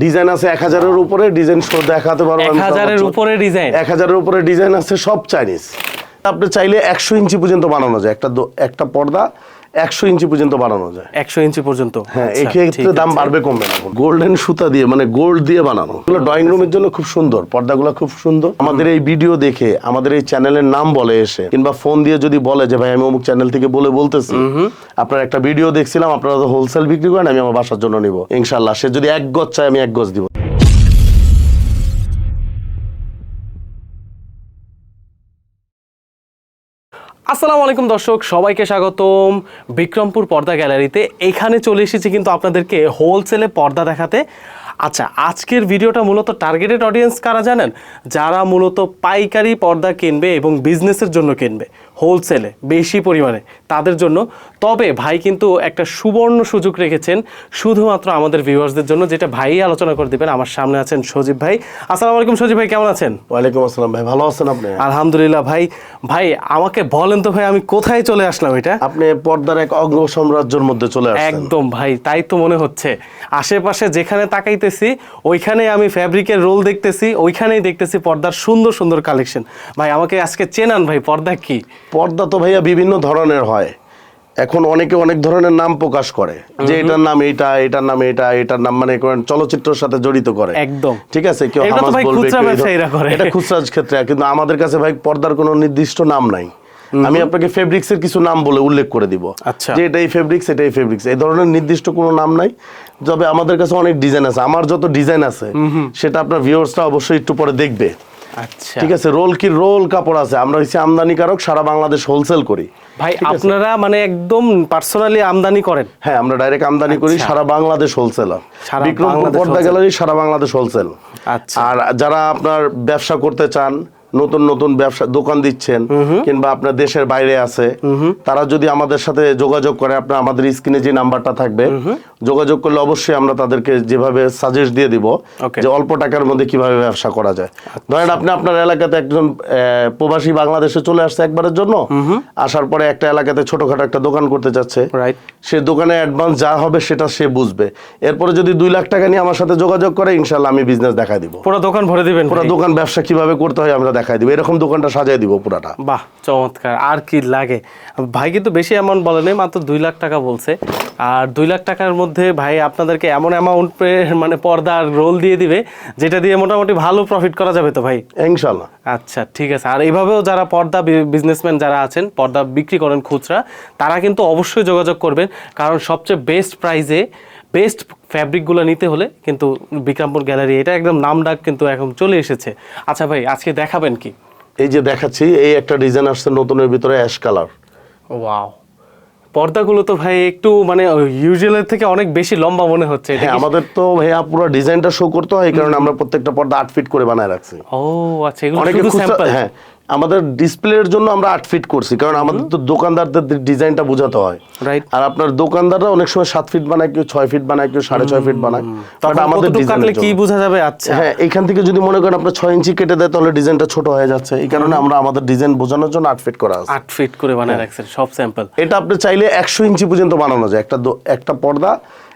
Design আছে এক হাজারের উপরে ডিজাইন দেখাতে পারব এক হাজারের উপরে ডিজাইন এক হাজারের উপরে ডিজাইন আছে সব চাইনিজ আপনি চাইলে একশো ইঞ্চি পর্যন্ত বানানো যায়। একটা একটা পর্দা একশো ইঞ্চি পর্যন্ত বানানো যায়। একশো ইঞ্চি পর্যন্ত? হ্যাঁ আচ্ছা, এক্ষেত্রে দাম বাড়বে কমবে না। গোল্ডেন সুতা দিয়ে মানে গোল্ড দিয়ে বানানো। এগুলো ড্রয়িং রুমের জন্য খুব সুন্দর পর্দাগুলো খুব সুন্দর। আমাদের এই ভিডিও দেখে আমাদের এই চ্যানেলের নাম বলে এসে কিংবা ফোন দিয়ে যদি বলে যে ভাই আমি অমুক চ্যানেল থেকে বলে বলতেছি। আপনার একটা ভিডিও দেখছিলাম আপনারা তো হোলসেল বিক্রি করেন আমি আমার বাসার জন্য নিব। ইনশাল্লাহ সে যদি এক গজ চায় আমি এক গজ দিব। আসসালামু আলাইকুম দর্শক, সবাইকে স্বাগতম বিক্রমপুর পর্দা গ্যালারিতে। এখানে চলে এসেছি কিন্তু আপনাদেরকে হোলসেলে পর্দা দেখাতে। আচ্ছা আজকের ভিডিওটা মূলত টার্গেটেড অডিয়েন্স কারা জানেন? যারা মূলত পাইকারি পর্দা কিনবে এবং বিজনেসের জন্য কিনবে হোলসেলে বেশি পরিমাণে তাদের জন্য। তবে ভাই কিন্তু একটা সুবর্ণ সুযোগ রেখেছেন শুধুমাত্র আমাদের ভিউয়ার্সদের জন্য যেটা ভাই আলোচনা করে দেবেন। আমার সামনে আছেন সজীব ভাই। আসসালামু আলাইকুম সজীব ভাই কেমন আছেন? ওয়ালাইকুম আসসালাম ভাই ভালো আছেন আপনি? আলহামদুলিল্লাহ ভাই। ভাই আমাকে বলেন তো ভাই আমি কোথায় চলে আসলাম এটা? আপনি পর্দার এক অগ্র সাম্রাজ্যের মধ্যে চলে আসছেন। একদম ভাই তাই তো মনে হচ্ছে। আশেপাশে যেখানে তাকাইতেছি ওইখানে আমি ফ্যাব্রিকের রোল দেখতেছি ওইখানেই দেখতেছি পর্দার সুন্দর সুন্দর কালেকশন ভাই আমাকে আজকে চেনান ভাই পর্দা কি? পর্দা তো ভাইয়া বিভিন্ন ধরনের হয়। এখন অনেকে অনেক ধরনের নাম প্রকাশ করে। যে এটার নাম এটা এটার নাম এটা এটার নাম মানে চলচ্চিত্রের সাথে জড়িত করে। একদম। ঠিক আছে? কেউ। এটা খুচরা ক্ষেত্রে কিন্তু আমাদের কাছে ভাই পর্দার কোনো নির্দিষ্ট নাম নাই। আমি আপনাকে ফেব্রিক্স এর কিছু নাম বলে উল্লেখ করে দিব। আচ্ছা। যে এটাই ফেব্রিক্স এটাই ফেব্রিক্স এই ধরনের নির্দিষ্ট কোনো নাম নাই। তবে আমাদের কাছে অনেক ডিজাইন আছে। আমার যত ডিজাইন আছে সেটা আপনার ভিউয়ার্সরা অবশ্যই একটু পরে দেখবে। আচ্ছা। ঠিক আছে? রোল কি রোল কাপড় আছে? আমরা হচ্ছে আমদানিকারক সারা বাংলাদেশ হোলসেল করি। ভাই আপনারা মানে একদম পার্সোনালি আমদানি করেন। হ্যাঁ আমরা ডাইরেক্ট আমদানি করি আচ্ছা। সারা বাংলাদেশ সারা বাংলাদেশ পর্দা গ্যালারি সারা বাংলাদেশ হোলসেল আচ্ছা। আর যারা আপনার ব্যবসা করতে চান নতুন নতুন ব্যবসা দোকান দিচ্ছেন কিংবা আপনার দেশের বাইরে আছে তারা যদি আমাদের সাথে যোগাযোগ করে আপনার আমাদের স্ক্রিনে যে নাম্বারটা থাকবে যোগাযোগ করলে অবশ্যই আমরা তাদেরকে যেভাবে সাজেস্ট দিয়ে দিব যে অল্প টাকার মধ্যে কীভাবে ব্যবসা করা যায়। ধরেন আপনি আপনার এলাকাতে একজন প্রবাসী বাংলাদেশে চলে আসছে একবারের জন্য আসার পরে একটা এলাকাতে ছোটখাটো একটা দোকান করতে চাচ্ছে রাইট সে দোকানে অ্যাডভান্স যা হবে সেটা সে বুঝবে। এরপরে যদি দুই লাখ টাকা নিয়ে আমার সাথে যোগাযোগ করে ইনশাল্লাহ আমি বিজনেস দেখাই দিব। পুরো দোকান ভরে দিবেন পুরো দোকান ব্যবসা কীভাবে করতে হয় আমরা দেখাই দিব এরকম দোকানটা সাজাই দিব পুরাটা। বাহ চমৎকার। আর কি লাগে? ভাই কিন্তু বেশি অ্যামাউন্ট বলেনি মাত্র দুই লাখ টাকা বলছে। আর দুই লাখ টাকার মধ্যে ভাই আপনাদেরকে এমন অ্যামাউন্ট মানে পর্দা আর রোল দিয়ে দিবে যেটা দিয়ে মোটামুটি ভালো প্রফিট করা যাবে তো ভাই? ইনশাল্লাহ। আচ্ছা ঠিক আছে। আর এইভাবেও যারা পর্দা বিজনেসম্যান যারা আছেন পর্দা বিক্রি করেন খুচরা তারা কিন্তু অবশ্যই যোগাযোগ করবেন কারণ সবচেয়ে বেস্ট প্রাইসে বেস্ট ফ্যাব্রিকগুলো নিতে হলে কিন্তু বিক্রমপুর গ্যালারি এটা একদম নাম ডাক কিন্তু এখন চলে এসেছে। আচ্ছা ভাই আজকে দেখাবেন কি? এই যে দেখাচ্ছি এই একটা ডিজাইন আসছে নতুনের ভিতরে অ্যাশ কালার ওয়াও পর্দাগুলো তো ভাই একটু মানে ইউজুয়ালের থেকে অনেক বেশি লম্বা মনে হচ্ছে। হ্যাঁ আমাদের তো ভাইয়া পুরো ডিজাইনটা শো করতে হয় এই কারণে আমরা প্রত্যেকটা পর্দা আট ফিট করে বানায় রাখছি। ও আচ্ছা এগুলো অনেকে শুধু স্যাম্পল হ্যাঁ আমাদের ডিসপ্লের জন্য আমরা আট ফিট করছি কারণ আমাদের তো দোকানদারদের ডিজাইনটা বোঝাতে হয়। রাইট আর আপনার দোকানদাররা অনেক সময় সাত ফিট বানায় কেউ ছয় ফিট বানায় কেউ সাড়ে ছয় ফিট বানায়। বাট আমাদের কাটলে কি বোঝা যাবে? আচ্ছা। হ্যাঁ এখান থেকে যদি মনে করেন আপনার ছয় ইঞ্চি কেটে দেয় তাহলে ডিজাইনটা ছোট হয়ে যাচ্ছে। এই কারণে আমরা আমাদের ডিজাইন বোঝানোর জন্য আট ফিট করা আছে। আট ফিট করে বানায় রাখছেন সব স্যাম্পল এটা আপনি চাইলে একশো ইঞ্চি পর্যন্ত বানানো যায়। একটা একটা পর্দা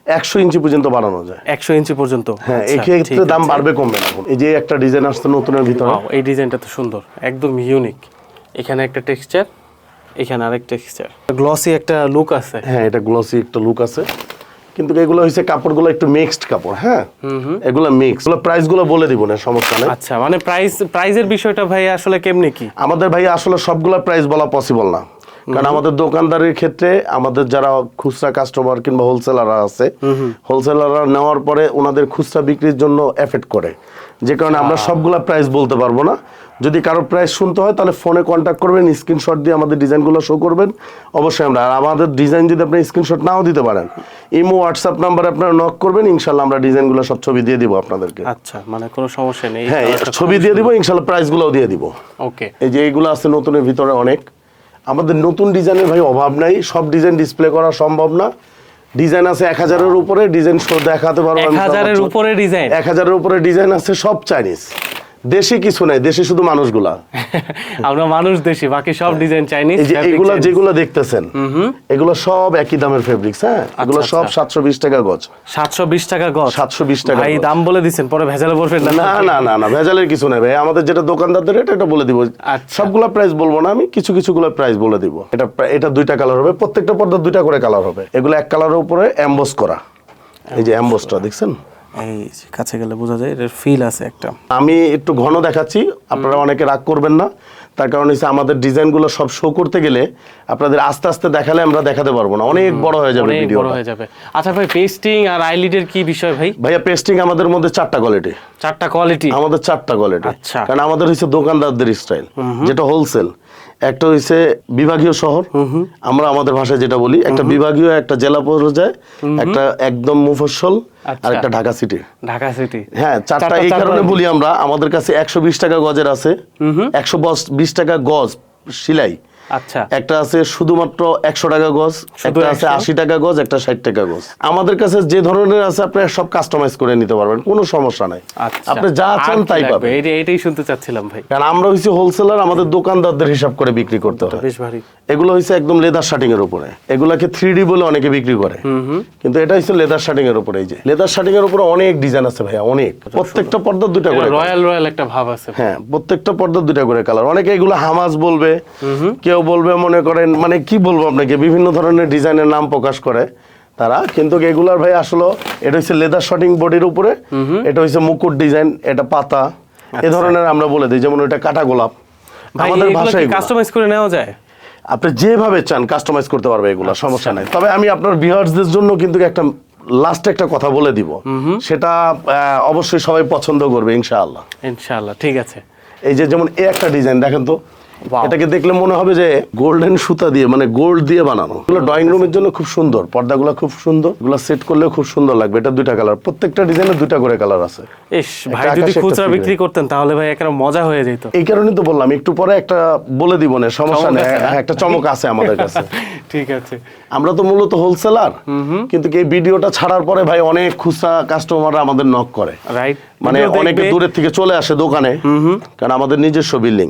একশো ইঞ্চি পর্যন্ত বানানো যায়। একশো ইঞ্চি পর্যন্ত? হ্যাঁ আচ্ছা, এক্ষেত্রে দাম বাড়বে কমবে না এই যে একটা ডিজাইন আসছে নতুনের ভিতরে। এই ডিজাইনটা তো সুন্দর একদম ইউনিক এখানে একটা টেক্সচার এখানে আরেক টেক্সচার গ্লসি একটা লুক আছে। হ্যাঁ এটা গ্লসি একটা লুক আছে। কিন্তু এগুলো হচ্ছে কাপড়গুলো একটু মিক্সড কাপড় হ্যাঁ? এগুলো মিক্স এগুলো প্রাইসগুলো বলে দিব না সমস্যা নেই। আচ্ছা মানে প্রাইস প্রাইজের বিষয়টা ভাই আসলে কেমনে কি? আমাদের ভাই আসলে সবগুলা প্রাইস বলা পসিবল না। কারণ আমাদের দোকানদারের ক্ষেত্রে আমাদের যারা খুচরা কাস্টমার কিংবা হোলসেলাররা আছে হোলসেলাররা নেওয়ার পরে ওনাদের খুচরা বিক্রির জন্য এফেক্ট করে। যে কারণে আমরা সবগুলা প্রাইস বলতে পারব না। যদি কারও প্রাইস শুনতে হয় তাহলে ফোনে কন্ট্যাক্ট করবেন স্ক্রিনশট দিয়ে আমাদের ডিজাইনগুলো শো করবেন। অবশ্যই আমরা আর আমাদের ডিজাইন যদি আপনি স্ক্রিনশট নাও দিতে পারেন ইমো হোয়াটসঅ্যাপ নাম্বার আপনারা নক করবেন ইনশাল্লাহ আমরা ডিজাইনগুলো সব ছবি দিয়ে দিব আপনাদেরকে। আচ্ছা মানে কোনো সমস্যা নেই। হ্যাঁ ছবি দিয়ে দিব ইনশাল্লাহ প্রাইসগুলোও দিয়ে দিব। ওকে এই যে এইগুলো আছে নতুনের ভিতরে অনেক। আমাদের নতুন ডিজাইনের ভাই অভাব নাই সব ডিজাইন ডিসপ্লে করা সম্ভব না। ডিজাইন আছে এক হাজারের উপরে ডিজাইন দেখাতে পারব এক হাজারের উপরে ডিজাইন? এক হাজারের উপরে ডিজাইন আছে সব চাইনিজ দেশি কিছু নাই দেশি শুধু মানুষগুলা। আমরা মানুষ দেশি বাকি সব ডিজাইন চাইনিজ এগুলা যেগুলো দেখতেছেন এগুলো সব একই দামের ফেব্রিক্স হ্যাঁ? এগুলো আচ্ছা, সব আচ্ছা। সাতশো বিশ টাকা গজ। সাতশো বিশ টাকা গজ? 720 টাকা ভাই দাম বলে দিচ্ছেন পরে ভেজালে পড়বেন না। না না না না ভেজালের কিছু নেই ভাই। আমাদের যেটা দোকানদারদের রেট এটা বলে দিব। আচ্ছা। সবগুলা প্রাইস বলব না আমি কিছু কিছু গুলো প্রাইস বলে দিব। এটা এটা দুইটা কালার হবে প্রত্যেকটা পর্দা দুইটা করে কালার হবে। এগুলো এক কালারের উপরে এমবস করা। এই যে এমবসটা দেখছেন? এই কাছে গেলে বোঝা যায় এর ফিল আছে একটা। আমি একটু ঘন দেখাচ্ছি আপনারা অনেকে রাগ করবেন না। তার কারণ হচ্ছে আমাদের ডিজাইনগুলো সব শো করতে গেলে আপনাদের আস্তে আস্তে দেখালে আমরা দেখাতে পারব না। অনেক বড় হয়ে যাবে ভিডিও বড় হয়ে যাবে। আচ্ছা ভাই পেস্টিং আর আইলিডের কি বিষয় ভাই? ভাইয়া পেস্টিং আমাদের মধ্যে চারটা কোয়ালিটি চারটা কোয়ালিটি আমাদের চারটা কোয়ালিটি আচ্ছা। কারণ আমাদের হচ্ছে দোকানদারদের স্টাইল যেটা হোলসেল একটা হইছে বিভাগীয় শহর। আমরা আমাদের ভাষায় যেটা বলি একটা বিভাগীয় একটা জেলা পর্যায়ে একটা একদম মুফসল আর আচ্ছা। একটা ঢাকা সিটি ঢাকা সিটি হ্যাঁ চারটা চারটা এই কারণে বলি আমরা আমাদের কাছে একশো বিশ টাকা গজের আছে একশো বিশ টাকা গজ সিলাই। আচ্ছা। একটা আছে শুধুমাত্র একশো টাকা গজ একটা আছে আশি টাকা গজ একটা ষাট টাকা গজ। আমাদের কাছে যে ধরনের আছে আপনি সব কাস্টমাইজ করে নিতে পারবেন কোনো সমস্যা নাই। আচ্ছা। আপনি যা চান তাই পাবেন। এইটাই শুনতে চাচ্ছিলাম ভাই। কারণ আমরা হোলসেলার আমাদের দোকানদারদের হিসাব করে বিক্রি করতে হয়। বেশ ভারী। এগুলো একদম লেদার শার্টিং এর উপরে। এগুলাকে থ্রি ডি বলে অনেকে বিক্রি করে। কিন্তু এটা হচ্ছে লেদার শার্টিং এর উপরে এই যে। লেদার শার্টিং এর উপরে অনেক ডিজাইন আছে ভাইয়া অনেক। প্রত্যেকটা পর্দা দুটা করে রয়্যাল রয়্যাল একটা ভাব আছে। হ্যাঁ প্রত্যেকটা পর্দা দুটা করে কালার অনেকে এগুলো হামাজ বলবে কেউ বলবে মনে করেন মানে কি বলব আপনাকে বিভিন্ন ধরনের ডিজাইনের নাম প্রকাশ করে তারা। কিন্তু এগুলার ভাই আসলে এটা হচ্ছে লেদার শটিং বডির উপরে এটা হচ্ছে মুকুট ডিজাইন এটা পাতা। এ ধরনের আমরা বলে দিই যেমন এটা কাটা গোলাপ। আমাদের ভাষায় কাস্টমাইজ করে নেওয়া যায়? আপনি যেভাবে চান কাস্টমাইজ করতে পারবে এগুলো সমস্যা নাই। তবে আমি আপনার ভিউয়ার্সদের জন্য কিন্তু একটা লাস্ট একটা কথা বলে দিব। সেটা অবশ্যই সবাই পছন্দ করবে ইনশাআল্লাহ। ইনশাআল্লাহ ঠিক আছে। এই যে যেমন এই একটা ডিজাইন দেখেন তো. এটাকে দেখলে মনে হবে যে গোল্ডেন সুতা দিয়ে মানে গোল্ড দিয়ে বানানো। এগুলো ড্রয়িং রুমের জন্য খুব সুন্দর পর্দাগুলো খুব সুন্দর এগুলো সেট করলেও খুব সুন্দর লাগবে। এটা দুইটা কালার প্রত্যেকটা ডিজাইনের দুইটা করে কালার আছে। ইস ভাই যদি খুচরা বিক্রি করতেন তাহলে ভাই একটা মজা হয়ে যেত। এই কারণে তো বললাম একটু পরে একটা বলে দিব না সমস্যা নেই? হ্যাঁ, একটা চমক আছে আমাদের কাছে। ঠিক আছে। আমরা তো মূলত হোলসেলার কিন্তু এই ভিডিওটা ছাড়ার পরে ভাই অনেক খুচরা কাস্টমাররা আমাদের নক করে। রাইট মানে অনেকে দূরের থেকে চলে আসে দোকানে কারণ আমাদের নিজস্ব বিল্ডিং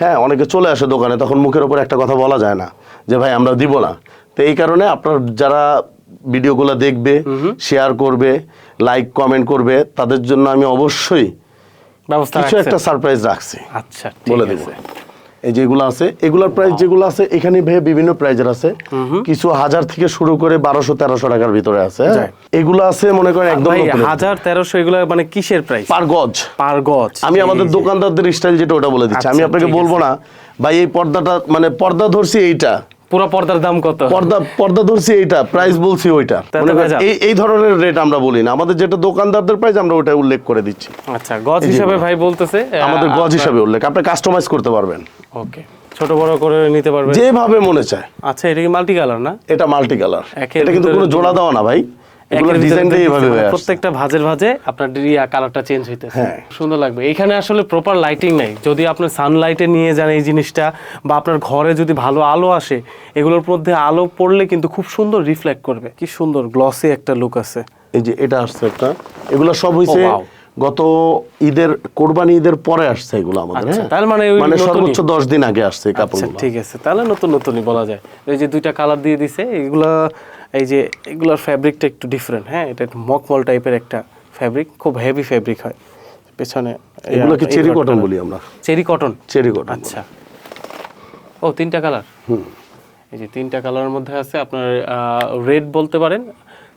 হ্যাঁ অনেকে চলে আসে দোকানে তখন মুখের উপর একটা কথা বলা যায় না যে ভাই আমরা দিব না। তো এই কারণে আপনার যারা ভিডিওগুলো দেখবে শেয়ার করবে লাইক কমেন্ট করবে তাদের জন্য আমি অবশ্যই ব্যবস্থা কিছু একটা সারপ্রাইজ রাখছি। আচ্ছা বলে দিব। এই যেগুলো আছে এগুলোর প্রাইস যেগুলো আছে এখানে ভাই বিভিন্ন প্রাইজের আছে। কিছু হাজার থেকে শুরু করে বারোশো তেরোশো টাকার ভিতরে আছে হ্যাঁ? এগুলো আছে মনে করেন একদম হাজার তেরোশো এগুলো মানে কিসের প্রাইস পার গজ। পার গজ। আমি আমাদের দোকানদারদের স্টাইল যেটা ওটা বলে দিচ্ছি। আমি আচ্ছা, আপনাকে বলব না ভাই এই পর্দাটা মানে পর্দা ধরছি এইটা। পুরো পর্দার দাম কত? পর্দা পর্দা ধরছি এইটা প্রাইস বলছি ওইটা। এই এই ধরনের রেট আমরা বলি না। আমাদের যেটা দোকানদারদের প্রাইস আমরা ওটা উল্লেখ করে দিচ্ছি। আচ্ছা গজ হিসাবে ভাই বলতেছে আমাদের গজ হিসাবে উল্লেখ। আপনি কাস্টমাইজ করতে পারবেন। ওকে ছোট বড় করে নিতে পারবেন। যেভাবে মনে চায়। আচ্ছা এটা কি মাল্টি কালার না? এটা মাল্টি কালার এটা কিন্তু কোনো জোড়া দেওয়া না ভাই। প্রত্যেকটা ভাজের ভাজে আপনার কালারটা চেঞ্জ হইতেছে। হ্যাঁ। সুন্দর লাগবে। এখানে আসলে প্রপার লাইটিং নাই। যদি সানলাইটে নিয়ে যান এই জিনিসটা বা আপনার ঘরে যদি ভালো আলো আসে এগুলোর মধ্যে আলো পড়লে কিন্তু খুব সুন্দর রিফ্লেক্ট করবে। কি সুন্দর গ্লসি একটা লুক আছে। এই যে এটা আসছে একটা। এগুলো সব হইছে গত ঈদের কোরবানি ঈদের পরে আসছে এগুলো আমাদের আচ্ছা, হ্যাঁ? তার মানে মানে সর্বোচ্চ দশ দিন আগে আসছে আচ্ছা কাপড়গুলো। ঠিক আছে। তাহলে নতুন নতুনই বলা যায়। এই যে দুইটা কালার দিয়ে দিছে এগুলা এই যে এগুলার ফ্যাব্রিকটা একটু ডিফারেন্ট হ্যাঁ? এটা একটু মকমল টাইপের একটা ফ্যাব্রিক খুব হেভি ফ্যাব্রিক হয়। পেছনে এগুলোকে চেরি কটন বলি আমরা? চেরি কটন চেরি কটন আচ্ছা। ও তিনটা কালার হুম। এই যে তিনটা কালারের মধ্যে আছে আপনার রেড বলতে পারেন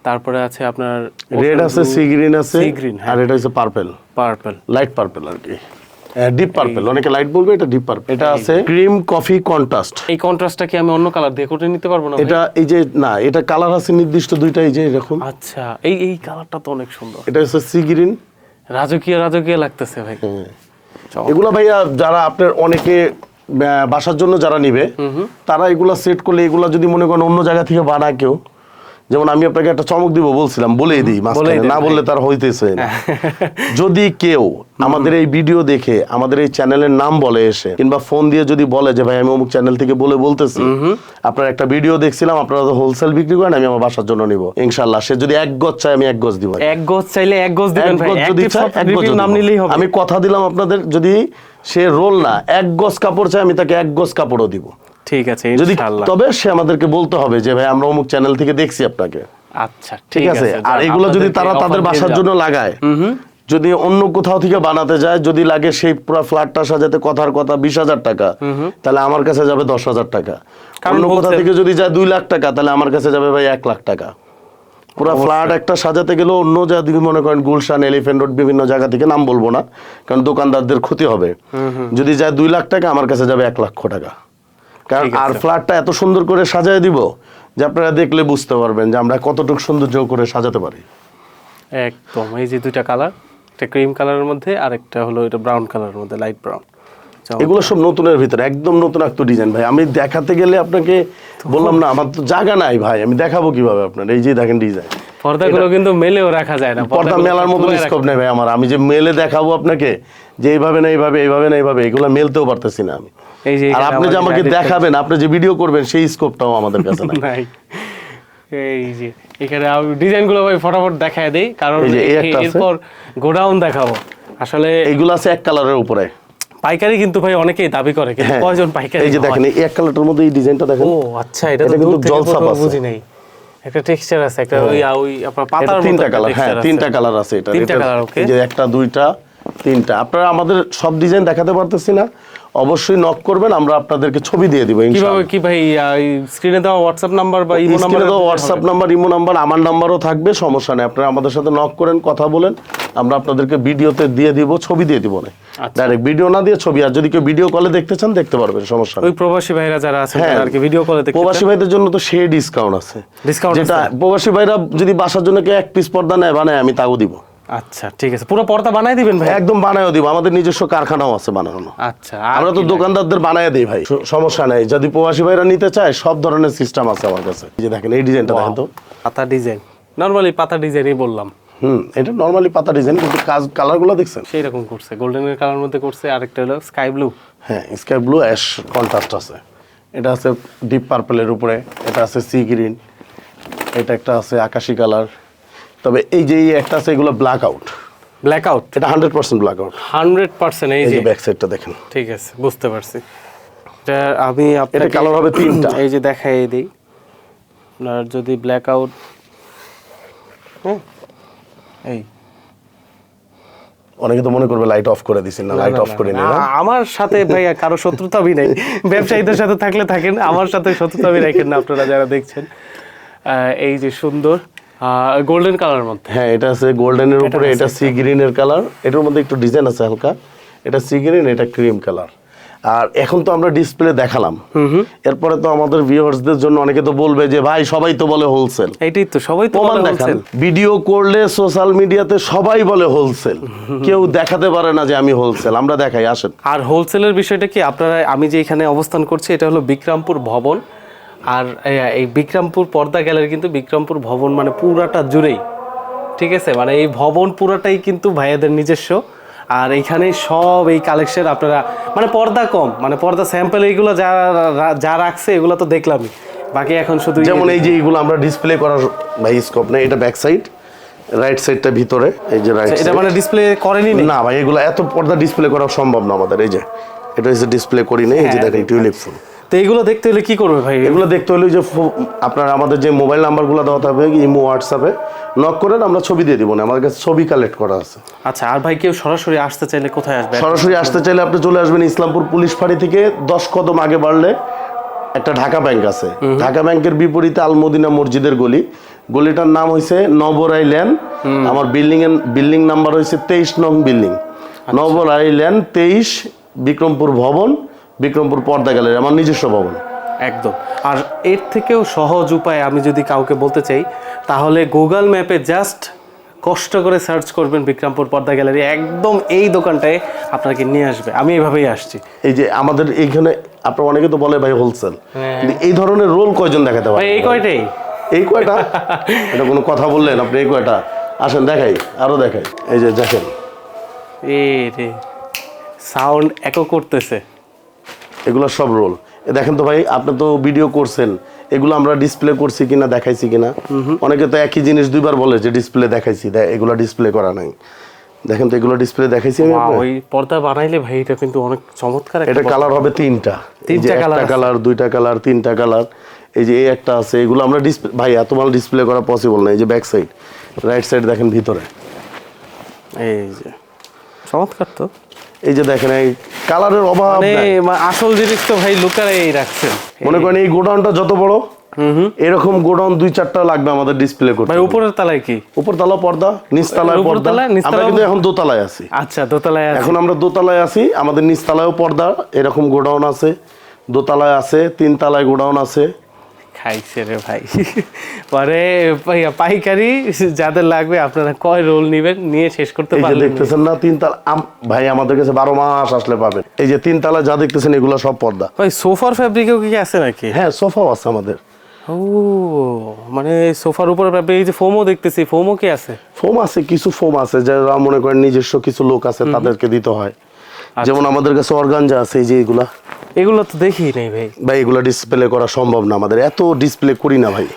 তারপরে আছে আপনার রেড আছে সি গ্রিন আছে সি green, হ্যাঁ। আর এটা হচ্ছে পার্পেল পার্পল লাইট পার্পল আর কি। ডিপ পার্পল অনেকে লাইট বলবে এটা ডিপ পার্পল এটা আছে। ক্রিম কফি কন্ট্রাস্ট এই কন্ট্রাস্টটা কি আমি অন্য কালার দিয়ে করে নিতে পারব না এটা এই যে না এটা কালার আছে নির্দিষ্ট দুইটা এই যে এরকম। আচ্ছা এই এই কালারটা তো অনেক সুন্দর। এটা হচ্ছে সি গ্রিন রাজকীয় রাজকীয় লাগতেছে ভাই। এগুলা ভাইয়া যারা আপনার অনেকে বাসার জন্য যারা নিবে তারা এগুলা সেট করলে এগুলা যদি মনে করেন অন্য জায়গা থেকে বানায় কেউ যেমন আমি আপনাকে একটা চমক দিব বলছিলাম বলেই দিই না বললে তার হইতেছে যদি কেউ আমাদের এই ভিডিও দেখে আমাদের এই চ্যানেলের নাম বলে এসে কিংবা ফোন দিয়ে যদি বলে যে ভাই আমি অমুক চ্যানেল থেকে বলে বলতেছি আপনার একটা ভিডিও দেখছিলাম আপনারা তো হোলসেল বিক্রি করেন আমি আমার বাসার জন্য নিব। ইনশাল্লাহ সে যদি এক গজ চায় আমি এক গজ দিব। এক গজ চাইলে এক গজ দিবেন ভাই। যদি নাম নিলেই হবে। আমি কথা দিলাম আপনাদের যদি সে রোল না এক গজ কাপড় চায় আমি তাকে এক গজ কাপড়ও দিব। ঠিক আছে যদি ইনশাআল্লাহ। তবে সে আমাদেরকে বলতে হবে যে ভাই আমরা অমুক চ্যানেল থেকে দেখছি আপনাকে। আচ্ছা ঠিক আছে? আর এগুলো যদি তারা তাদের বাসার জন্য লাগায় যদি অন্য কোথাও থেকে বানাতে যায় যদি লাগে সেই পুরো ফ্ল্যাটটা সাজাতে কথার কথা বিশ হাজার টাকা তাহলে আমার কাছে যাবে দশ হাজার টাকা। অন্য কোথা থেকে যদি যায় দুই লাখ টাকা তাহলে আমার কাছে যাবে ভাই এক লাখ টাকা। পুরো ফ্ল্যাট একটা সাজাতে গেলেও অন্য যা যদি মনে করেন গুলশান এলিফেন্ট রোড বিভিন্ন জায়গা থেকে নাম বলব না কারণ দোকানদারদের ক্ষতি হবে। যদি যায় দুই লাখ টাকা আমার কাছে যাবে এক লক্ষ টাকা। কারণ আর ফ্ল্যাটটা এত সুন্দর করে সাজায় দিব যে আপনারা দেখলে বুঝতে পারবেন যে আমরা কতটুকু সৌন্দর্য করে সাজাতে পারি। একদম এই যে দুইটা কালার একটা ক্রিম কালারের মধ্যে আর একটা হলো এটা ব্রাউন কালারের মধ্যে লাইট ব্রাউন। এগুলো সব নতুনের ভিতরে একদম নতুন একটা ডিজাইন ভাই। আমি দেখাতে গেলে আপনাকে বললাম না আমার তো জায়গা নাই ভাই আমি দেখাবো কীভাবে আপনার। এই যে দেখেন ডিজাইন। পর্দাগুলো কিন্তু মেলেও রাখা যায় না পর্দা মেলার মতো স্কোপ নেই ভাই আমার। আমি যে মেলে দেখাবো আপনাকে যে এইভাবে না এইভাবে এইভাবে না এইভাবে এগুলো মেলতেও পারতেছি না আমি। আর আপনি যে আমাকে দেখাবেন আপনি যে ভিডিও করবেন সেই স্কোপটাও আমাদের কাছে নাই। এই যে এখানে ডিজাইনগুলো ভাই ফটাফট দেখায় দেই কারণ। এরপর গোডাউন দেখাবো। আসলে এইগুলো আছে এক কালারের উপরে। পাইকারি কিন্তু ভাই অনেকেই দাবি করে কিন্তু হ্যাঁ। কয়জন পাইকারি এই যে হয়? দেখেন এই এক কালারটার মধ্যে এই ডিজাইনটা দেখেন। ও আচ্ছা এটা তো কিন্তু থেকে জলছাপ আছে। বুঝি নাই। একটা টেক্সচার আছে একটা ওই ওই আপনার পাতার মতো তিনটা কালার হ্যাঁ তিনটা কালার আছে এটা। তিনটা কালার ওকে এই যে একটা দুইটা তিনটা। আপনারা আমাদের সব ডিজাইন দেখাতে পারতেছি না। অবশ্যই নক করবেন আমরা আপনাদেরকে ছবি দিয়ে দিব কীভাবে কি ভাই স্ক্রিনে দেওয়া হোয়াটসঅ্যাপ নাম্বার বা ইমো নাম্বার তো হোয়াটসঅ্যাপ নাম্বার ইমো নাম্বার আমার নাম্বারও থাকবে সমস্যা নেই। আপনারা আমাদের সাথে নক করেন কথা বলেন আমরা আপনাদেরকে ভিডিওতে দিয়ে দিব ছবি দিয়ে দিব না। আচ্ছা। ডাইরেক্ট ভিডিও না দিয়ে ছবি আর যদি কেউ ভিডিও কলে দেখতে চান দেখতে পারবেন সমস্যা নেই। ওই প্রবাসী ভাইরা যারা আছেন হ্যাঁ। আর কি ভিডিও কলে দেখতে প্রবাসী ভাইদের জন্য তো সেই ডিসকাউন্ট আছে। ডিসকাউন্ট যেটা প্রবাসী ভাইরা যদি বাসার জন্য কেউ এক পিস পর্দা নেয় বানায় আমি তাও দিব। আচ্ছা ঠিক আছে। পুরো পর্দা বানাই দিবেন ভাই? একদম বানায়ও দিব। আমাদের নিজস্ব কারখানাও আছে বানানো। আচ্ছা আমরা তো দোকানদারদের বানায় দিই ভাই। সমস্যা নাই। যদি প্রবাসী ভাইরা নিতে চায় সব ধরনের সিস্টেম আছে আমার কাছে। যে দেখেন এই ডিজাইনটা দেখেন তো। পাতা ডিজাইন নরমালি পাতা ডিজাইনই বললাম। হুম এটা নর্মালি পাতা ডিজাইন কিন্তু কাজ কালারগুলো দেখছেন? সেই রকম করছে গোল্ডেনের কালার মধ্যে করছে আরেকটা হলো স্কাই ব্লু হ্যাঁ স্কাই ব্লু অ্যাশ কন্ট্রাস্ট আছে। এটা আছে ডিপ পার্পলের উপরে এটা আছে সি গ্রিন এটা একটা আছে আকাশি কালার তবে এই যে এই একটা আছে এগুলো ব্ল্যাক আউট ব্ল্যাক আউট এটা hundred percent black out hundred percent এই যে। ব্যাক সাইডটা দেখেন। ঠিক আছে বুঝতে পারছি। এটা আমি এটা আপনাকে কালার হবে তিনটা। এই যে দেখাই দিই। আপনার যদি ব্ল্যাক আউট এই। অনেকে তো মনে করবে লাইট অফ করে দিছেন না লাইট অফ করে না, আমার সাথে ভাই কারও শত্রুতা নাই। ব্যবসায়ীদের সাথে থাকলে থাকেন আমার সাথে শত্রুতা রাখেন না আপনারা যারা দেখছেন। আহ, এই যে সুন্দর। গোল্ডেন কালার মধ্যে। হ্যাঁ এটা আছে গোল্ডেনের উপরে এটা সি গ্রিনের কালার এটার মধ্যে একটু ডিজাইন আছে হালকা। এটা সি গ্রিন এটা ক্রিম কালার আর এখন তো আমরা ডিসপ্লে দেখালাম। এরপরে তো আমাদের ভিউয়ার্সদের জন্য অনেকে তো বলবে যে ভাই সবাই তো বলে হোলসেল এইটাই তো সবাই তো প্রমাণ বলে দেখান। ভিডিও করলে সোশ্যাল মিডিয়াতে সবাই বলে হোলসেল কেউ দেখাতে পারে না যে আমি হোলসেল আমরা দেখাই আসেন। আর হোলসেলের বিষয়টা কি? আপনারা আমি যে এখানে অবস্থান করছি এটা হলো বিক্রমপুর ভবন। আর এই- বিক্রমপুর পর্দা গ্যালারি কিন্তু বিক্রমপুর ভবন মানে পুরাটা জুড়েই। ঠিক আছে? মানে এই ভবন পুরাটাই কিন্তু ভাইয়াদের নিজস্ব। আর এইখানে সব এই কালেকশন আপনারা মানে পর্দা কম মানে পর্দা স্যাম্পল এইগুলো যা যা রাখছে এগুলো তো দেখলামই। বাকি এখন শুধু যেমন এই যে এইগুলো আমরা ডিসপ্লে করার ভাই স্কোপ নেই এটা ব্যাক সাইড রাইট সাইডটা ভিতরে এই যে রাইট এটা মানে ডিসপ্লে করেনি নি? না ভাই এগুলো এত পর্দা ডিসপ্লে করা সম্ভব না আমাদের এই যে এটা হচ্ছে ডিসপ্লে করি নেই এই যে হ্যাঁ, দেখেন টিউলিপ ফুল তো এইগুলো দেখতে হলে কি করবে ভাই? এগুলো দেখতে হলে যে আপনার আমাদের যে মোবাইল নাম্বারগুলো দেওয়া থাকবে ইমো হোয়াটসঅ্যাপে নক করেন আমরা ছবি দিয়ে দিব না আমার কাছে ছবি কালেক্ট করা আছে। আচ্ছা আর ভাই কেউ সরাসরি আসতে চাইলে কোথায় আসবে? সরাসরি আসতে চাইলে আপনি চলে আসবেন ইসলামপুর পুলিশ ফাঁড়ি থেকে দশ কদম আগে বাড়লে একটা ঢাকা ব্যাংক আছে। ঢাকা ব্যাংকের বিপরীতে আলমদিনা মসজিদের গলি। গলিটার নাম হয়েছে নবরাই ল্যান্ড আমার বিল্ডিং এর বিল্ডিং নাম্বার হয়েছে তেইশ নং বিল্ডিং নবরাই ল্যান্ড তেইশ বিক্রমপুর ভবন। বিক্রমপুর পর্দা গ্যালারি আমার নিজস্ব ভবন। একদম। আর এর থেকেও সহজ উপায় আমি যদি কাউকে বলতে চাই তাহলে গুগল ম্যাপে জাস্ট কষ্ট করে সার্চ করবেন বিক্রমপুর পর্দা গ্যালারি একদম এই দোকানটায় আপনাকে নিয়ে আসবে। আমি এইভাবেই আসছি। এই যে আমাদের এইখানে আপনার অনেকে তো বলে ভাই হোলসেল হ্যাঁ। কিন্তু এই ধরনের রোল কয়জন দেখাতে পারে? এই কয়টাই? এই কয়টা? এটা কোনো কথা বললেন আপনি এই কয়টা? আসেন দেখাই আরও দেখাই। এই যে দেখেন। এ রে সাউন্ড একো করতেছে। এগুলো সব রোল। এ দেখেন তো ভাই আপনি তো ভিডিও করছেন এগুলো আমরা ডিসপ্লে করছি কিনা দেখাইছি কিনা? অনেকে তো একই জিনিস দুইবার বলে যে ডিসপ্লে দেখাইছি দে- এগুলো ডিসপ্লে করা নাই। দেখেন তো এগুলো ডিসপ্লে দেখাইছি আমি? ওই পর্দা বানাইলে ভাই এটা কিন্তু অনেক চমৎকার এটা কালার হবে তিনটা। তিনটা colour কালার দুইটা কালার তিনটা কালার এই যে এই একটা আছে এগুলো আমরা ডিসপ্লে ভাই এত মাল ডিসপ্লে করা পসিবল না এই যে ব্যাক সাইড রাইট সাইড দেখেন ভিতরে। এই যে চমৎকার তো। এই যে দেখেন এই কালারের অভাব নেই। নাই। আসল জিনিস তো ভাই লুকারাই রাখছেন। মনে করেন এই গোডাউনটা যত বড় এরকম গোডাউন দুই চারটা লাগবে আমাদের ডিসপ্লে করতে। ভাই উপরের তলায় কি? উপর তালা পর্দা নিচ তলায় পর্দা। আমরা কিন্তু এখন দোতলায় আছি। আচ্ছা দোতলায় আছে। এখন আমরা দোতলায় আছি আমাদের নিচ নিচতলায়ও পর্দা এরকম গোডাউন আছে দোতলায় আছে তিন তলায় গোডাউন আছে। খাইছে রে ভাই। পরে পাইকারি যাদের লাগবে আপনারা কয় রোল নেবেন নিয়ে শেষ করতে পারবেন। দেখতেছেন না তিন তালা আম- ভাই আমাদের কাছে বারো মাস আসলে পাবেন। এই যে তিন তালা যা দেখতেছেন এগুলো সব পর্দা। ভাই সোফার ফ্যাব্রিকেও কি আছে নাকি? হ্যাঁ সোফাও আছে আমাদের। ও মানে সোফার উপরে এই যে ফোমও দেখতেছি ফোমও কি আছে? ফোম আছে কিছু ফোম আছে যারা মনে করেন নিজস্ব কিছু লোক আছে তাদেরকে দিতে হয়। আচ্ছা। যেমন আমাদের কাছে অর্গানজা আছে এই যে এগুলা। এগুলো তো দেখি নেই ভাই। ভাই, এগুলো ডিসপ্লে করা সম্ভব না। আমাদের এত ডিসপ্লে করি না ভাই।